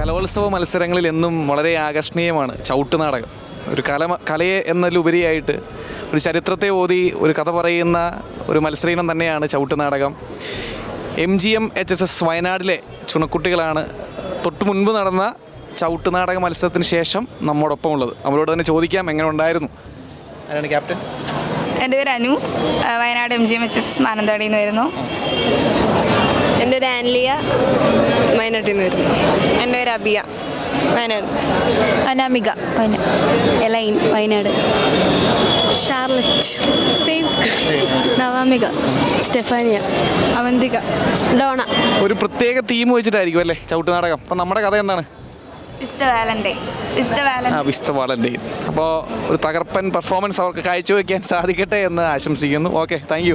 കലോത്സവ മത്സരങ്ങളിൽ എന്നും വളരെ ആകർഷണീയമാണ് ചവിട്ട് നാടകം. ഒരു കല കലയെ എന്നതിലുപരിയായിട്ട് ഒരു ചരിത്രത്തെ ഓതി ഒരു കഥ പറയുന്ന ഒരു മത്സരീനം തന്നെയാണ് ചവിട്ട് നാടകം. M G M H S S വയനാടിലെ ചുണക്കുട്ടികളാണ് തൊട്ട് മുൻപ് നടന്ന ചവിട്ട് നാടക മത്സരത്തിന് ശേഷം നമ്മോടൊപ്പം ഉള്ളത്. അവരോട് തന്നെ ചോദിക്കാം എങ്ങനെ ഉണ്ടായിരുന്നു? ആരാണ് ക്യാപ്റ്റൻ? എന്റെ പേര് Anu. Wayanad M G M H S മാനന്തവാടിയിൽ നിന്ന് വരുന്നു. എന്റെ ഒരു ആൻലിയ വയനാട്ടിൽ നിന്ന് വരുന്നു. എന്റെ പേര് Abiya. Wayanad. Anamika Wayanad. Elaine Wayanad. Charlotte. Navamika Stefania Avanthika Dona. ഒരു പ്രത്യേക തീം വെച്ചിട്ടായിരിക്കും അല്ലേ ചവിട്ട് നാടകം? അപ്പം നമ്മുടെ കഥ എന്താണ്? അപ്പോ അപ്പോൾ ഒരു തകർപ്പൻ പെർഫോമൻസ് അവർക്ക് കാഴ്ചവെക്കാൻ സാധിക്കട്ടെ എന്ന് ആശംസിക്കുന്നു. Okay thank you